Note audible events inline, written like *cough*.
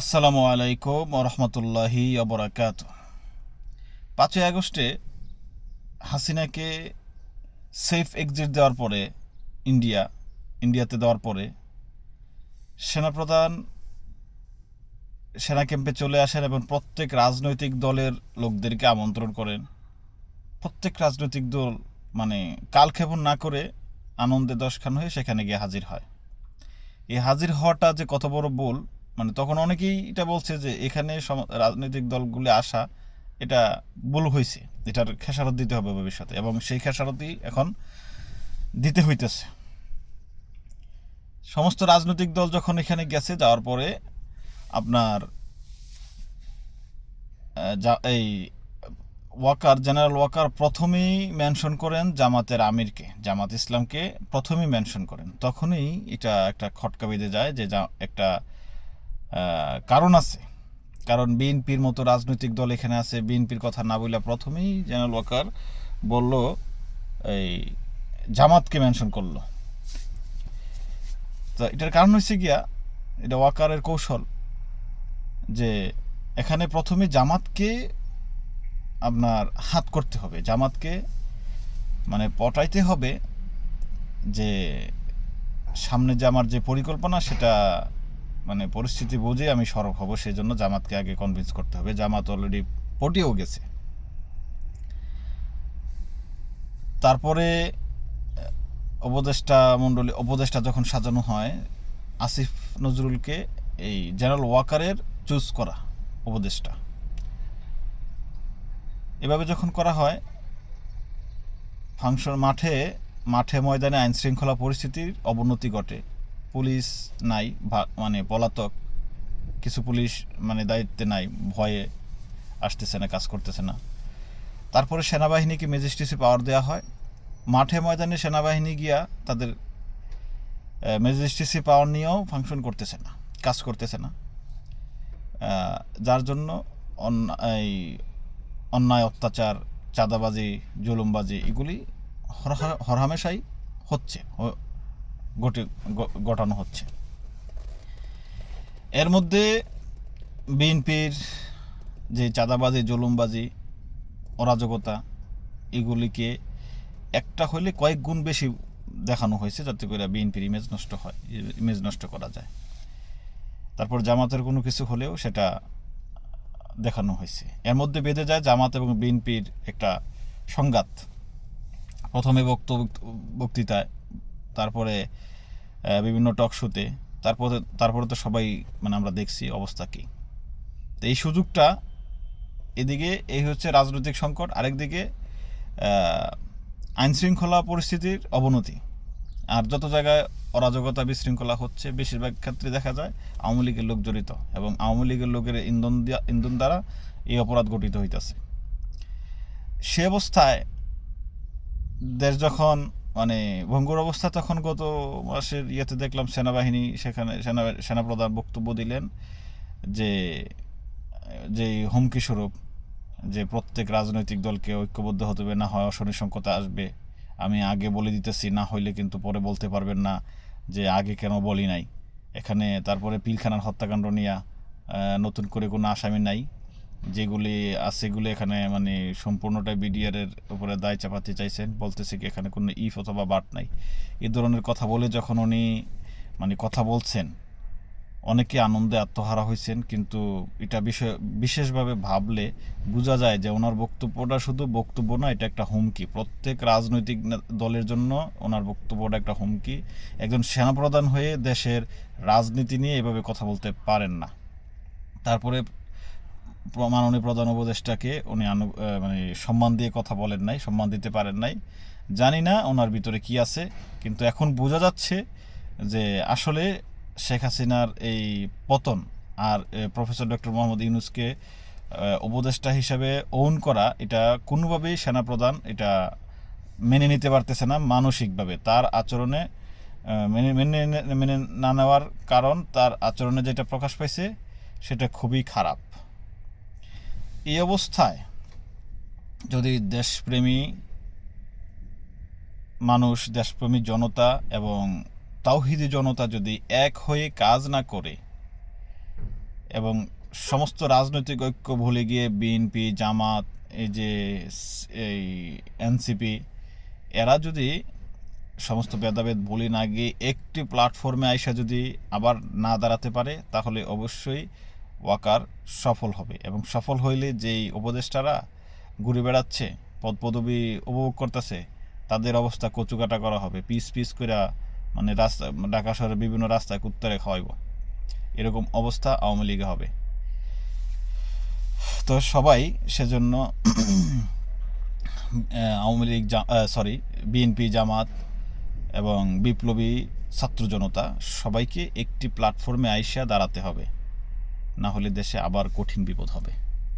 আসসালামু আলাইকুম রহমতুল্লাহি অবরাকাত পাঁচই আগস্টে হাসিনাকে সেফ এক্সিট দেওয়ার পরে, ইন্ডিয়া, ইন্ডিয়াতে দেওয়ার পরে সেনাপ্রধান সেনা ক্যাম্পে চলে আসেন এবং প্রত্যেক রাজনৈতিক দলের লোকদেরকে আমন্ত্রণ করেন। প্রত্যেক রাজনৈতিক দল মানে কালক্ষেপণ না করে আনন্দে দশখান হয়ে সেখানে গিয়ে হাজির হয়। এই হাজির হওয়াটা যে কত বড় ভুল মানে তখন অনেকেই এটা বলছে যে এখানে রাজনৈতিক দলগুলি আসা, এটা ভুল হয়েছে এটার খেসারত দিতে হবে ভবিষ্যতে এবং সেই খেসারতই এখন দিতে হইতেছে। সমস্ত রাজনৈতিক দল যখন এখানে গেছে, যাওয়ার পরে আপনার যা- এই ওয়াকার, জেনারেল ওয়াকার প্রথমেই মেনশন করেন জামাতের আমিরকে। জামাত ইসলামকে প্রথমেই মেনশন করেন। তখনই এটা একটা খটকা বেঁধে যায় যে, একটা কারণ আছে। কারণ বিএনপির মতো রাজনৈতিক দল এখানে আছে, বিএনপির কথা না বলে প্রথমেই জেনারেল ওয়াকার বলল, এই জামাতকে মেনশন করল। তো এটার কারণ হচ্ছে গিয়া, এটা ওয়াকারের কৌশল যে এখানে প্রথমে জামাতকে আপনার হাত করতে হবে, জামাতকে মানে পটাইতে হবে যে সামনে যে আমার যে পরিকল্পনা সেটা মানে পরিস্থিতি বুঝে আমি সরব হব সেই জন্য জামাতকে আগে কনভিন্স করতে হবে। জামাত অলরেডি পটিয়েও গেছে। তারপরে উপদেষ্টা মণ্ডলী, উপদেষ্টা যখন সাজানো হয়, আসিফ নজরুলকে এই জেনারেল ওয়াকারের চুজ করা উপদেষ্টা। এভাবে যখন করা হয়, ফাংশন মাঠে মাঠে ময়দানে আইন শৃঙ্খলা পরিস্থিতির অবনতি ঘটে। পুলিশ নাই মানে পলাতক, কিছু পুলিশ মানে দায়িত্বে নাই, ভয়ে আসতেছে না, কাজ করতেছে না। তারপরে সেনাবাহিনীকে ম্যাজিস্ট্রেসি পাওয়ার দেওয়া হয়। মাঠে ময়দানে সেনাবাহিনী গিয়া তাদের ম্যাজিস্ট্রেসি পাওয়ার নিয়েও ফাংশন করতেছে না, কাজ করতেছে না। যার জন্য এই অন্যায়, অত্যাচার, চাঁদাবাজি, জুলুমবাজি, এগুলি হরহা- হরহামেশাই হচ্ছে ঘটে ঘটানো হচ্ছে। এর মধ্যে বিএনপির যে চাঁদাবাজি, জুলুমবাজি, অরাজকতা, এগুলিকে একটা হইলে কয়েক গুণ বেশি দেখানো হয়েছে, যাতে করে বিএনপির ইমেজ নষ্ট হয়, ইমেজ নষ্ট করা যায়। তারপর জামাতের কোনো কিছু হলেও সেটা দেখানো হয়েছে। এর মধ্যে বেঁধে যায় জামাত এবং বিএনপির একটা সংঘাত। প্রথমে বক্তব্য, বক্তৃতায় তারপরে বিভিন্ন টক শোতে তারপরে তারপরে তো সবাই মানে আমরা দেখছি অবস্থা কী। তো এই সুযোগটা এদিকে, এই হচ্ছে রাজনৈতিক সংকট। আরেকদিকে আইন শৃঙ্খলা পরিস্থিতির অবনতি। আর যত জায়গায় অরাজকতা বিশৃঙ্খলা হচ্ছে, বেশিরভাগ ক্ষেত্রে দেখা যায় আওয়ামী লীগের লোক জড়িত এবং আওয়ামী লীগের লোকের ইন্ধন ইন্ধন দ্বারা এই অপরাধ গঠিত হইতেছে। সে অবস্থায় দেশ যখন মানে ভঙ্গুর অবস্থা তখন গত মাসের ইয়েতে দেখলাম সেনাবাহিনী সেখানে সেনা সেনাপ্রধান বক্তব্য দিলেন যে যে হুমকি স্বরূপ, যে প্রত্যেক রাজনৈতিক দলকে ঐক্যবদ্ধ হতে হবে, না হয় অশনি আসবে। আমি আগে বলে দিতেছি, না হইলে কিন্তু পরে বলতে পারবেন না যে আগে কেন বলি নাই। এখানে তারপরে পিলখানার হত্যাকাণ্ড নিয়ে নতুন করে কোনো আসামি নাই। যেগুলি আছে এগুলি এখানে মানে সম্পূর্ণটা বিডিআরের উপরে দায় চাপাতে চাইছেন, বলতেছে কি এখানে কোনো ইফ অথবা বাট নাই। এই ধরনের কথা বলে যখন উনি মানে কথা বলছেন, অনেকে আনন্দে আত্মহারা হয়েছেন কিন্তু এটা বিষয়, বিশেষভাবে ভাবলে বোঝা যায় যে ওনার বক্তব্যটা শুধু বক্তব্য না, এটা একটা হুমকি। প্রত্যেক রাজনৈতিক দলের জন্য ওনার বক্তব্যটা একটা হুমকি। একজন সেনাপ্রধান হয়ে দেশের রাজনীতি নিয়ে এভাবে কথা বলতে পারেন না। তারপরে প্র- মাননীয় প্রধান উপদেষ্টাকে উনি আনু মানে সম্মান দিয়ে কথা বলেন নাই, সম্মান দিতে পারেন নাই। জানি না ওনার ভিতরে কি আছে, কিন্তু এখন বোঝা যাচ্ছে যে আসলে শেখ হাসিনার এই পতন আর প্রফেসর ডক্টর মোহাম্মদ ইউনুসকে উপদেষ্টা হিসাবে ওন করা, এটা কোনোভাবেই সেনাপ্রধান এটা মেনে নিতে পারতেছে না মানসিকভাবে। তার আচরণে মেনে মেনে মেনে না নেওয়ার কারণ, তার আচরণে যেটা প্রকাশ পাইছে, সেটা খুবই খারাপ। এই অবস্থায় যদি দেশপ্রেমী মানুষ, দেশপ্রেমী জনতা এবং তাওহিদি জনতা যদি এক হয়ে কাজ না করে এবং সমস্ত রাজনৈতিক ঐক্য ভুলে গিয়ে বিএনপি, জামাত, এই যে এই এনসিপি, এরা যদি সমস্ত ভেদাভেদ বলি না গিয়ে একটি প্ল্যাটফর্মে আইসা যদি আবার না দাঁড়াতে পারে, তাহলে অবশ্যই ওয়াকার সফল হবে এবং সফল হইলে যেই উপদেষ্টারা ঘুরে বেড়াচ্ছে, পদ পদবি উপভোগ করতেছে, তাদের অবস্থা কচুকাটা করা হবে। পিস পিস করে মানে রাস্তা, ঢাকা শহরের বিভিন্ন রাস্তায় কুত্তরে খাওয়াইব। এরকম অবস্থা আওয়ামী লীগে হবে। তো সবাই সেজন্য *clears throat* আওয়ামী লীগ সরি বিএনপি, জামাত এবং বিপ্লবী ছাত্র জনতা সবাইকে একটি প্ল্যাটফর্মে আইসা দাঁড়াতে হবে। না হলে দেশে আবার কঠিন বিপদ হবে।